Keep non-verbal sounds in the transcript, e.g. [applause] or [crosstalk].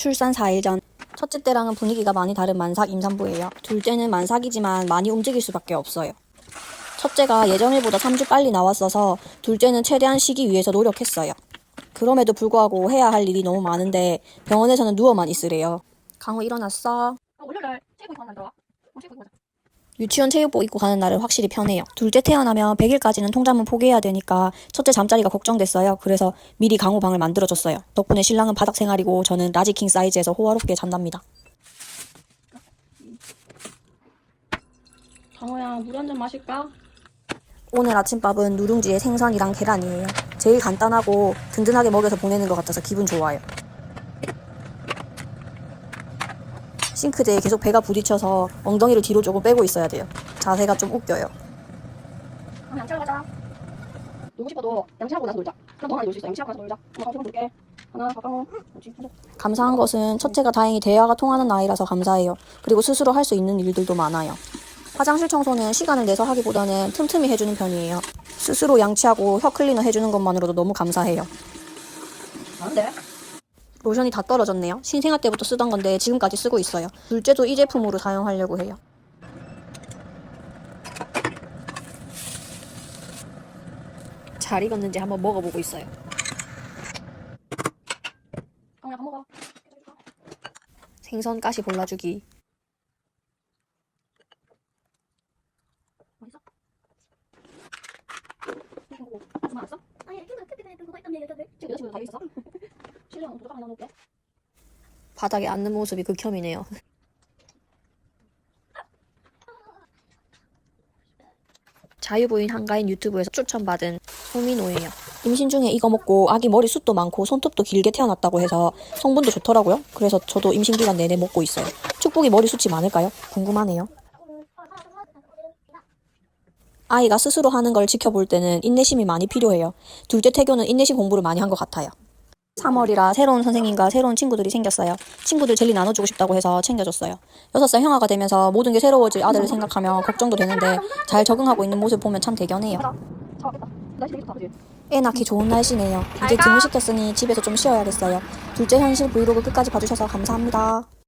출산 4일 전 첫째 때랑은 분위기가 많이 다른 만삭 임산부예요. 둘째는 만삭이지만 많이 움직일 수밖에 없어요. 첫째가 예정일보다 3주 빨리 나왔어서 둘째는 최대한 쉬기 위해서 노력했어요. 그럼에도 불구하고 해야 할 일이 너무 많은데 병원에서는 누워만 있으래요. 강호 일어났어? 아, 월요일 날 체육복 입고 간다. 어, 가자. 유치원 체육복 입고 가는 날은 확실히 편해요. 둘째 태어나면 100일까지는 통잠은 포기해야 되니까 첫째 잠자리가 걱정됐어요. 그래서 미리 강호 방을 만들어줬어요. 덕분에 신랑은 바닥 생활이고 저는 라지킹 사이즈에서 호화롭게 잔답니다. 강호야, 물 한 잔 마실까? 오늘 아침밥은 누룽지에 생선이랑 계란이에요. 제일 간단하고 든든하게 먹여서 보내는 것 같아서 기분 좋아요. 싱크대에 계속 배가 부딪혀서 엉덩이를 뒤로 조금 빼고 있어야 돼요. 자세가 좀 웃겨요. 아, 양치하러 가자. 놀고 싶어도 양치하고 나서 놀자. 그럼 너 하나 놀수 있어. 양치하고 나서 놀자. 엄마 가서. 하나, 가까워. 그렇지. 하자. 감사한 것은 첫째가 다행히 대화가 통하는 아이라서 감사해요. 그리고 스스로 할 수 있는 일들도 많아요. 화장실 청소는 시간을 내서 하기보다는 틈틈이 해주는 편이에요. 스스로 양치하고 혀 클리너 해주는 것만으로도 너무 감사해요. 나는데? 로션이 다 떨어졌네요. 신생아 때부터 쓰던 건데 지금까지 쓰고 있어요. 둘째도 이 제품으로 사용하려고 해요. 잘 익었는지 한번 먹어보고 있어요. 강호야, 밥 먹어. 생선 가시 골라주기. 맛있어? 그거 여자들 지금 여자친구 다 있어? 실 바닥에 앉는 모습이 극혐이네요. [laughs] 자유부인 한가인 유튜브에서 추천받은 소민호예요. 임신 중에 이거 먹고 아기 머리숱도 많고 손톱도 길게 태어났다고 해서 성분도 좋더라고요. 그래서 저도 임신 기간 내내 먹고 있어요. 축복이 머리숱이 많을까요? 궁금하네요. 아이가 스스로 하는 걸 지켜볼 때는 인내심이 많이 필요해요. 둘째 태교는 인내심 공부를 많이 한 것 같아요. 3월이라 새로운 선생님과 새로운 친구들이 생겼어요. 친구들 젤리 나눠주고 싶다고 해서 챙겨줬어요. 6살 형아가 되면서 모든 게 새로워질 아들을 생각하며 걱정도 되는데 잘 적응하고 있는 모습 보면 참 대견해요. 애 낳기 좋은 날씨네요. 이제 등을 시켰으니 집에서 좀 쉬어야겠어요. 둘째 현실 브이로그 끝까지 봐주셔서 감사합니다.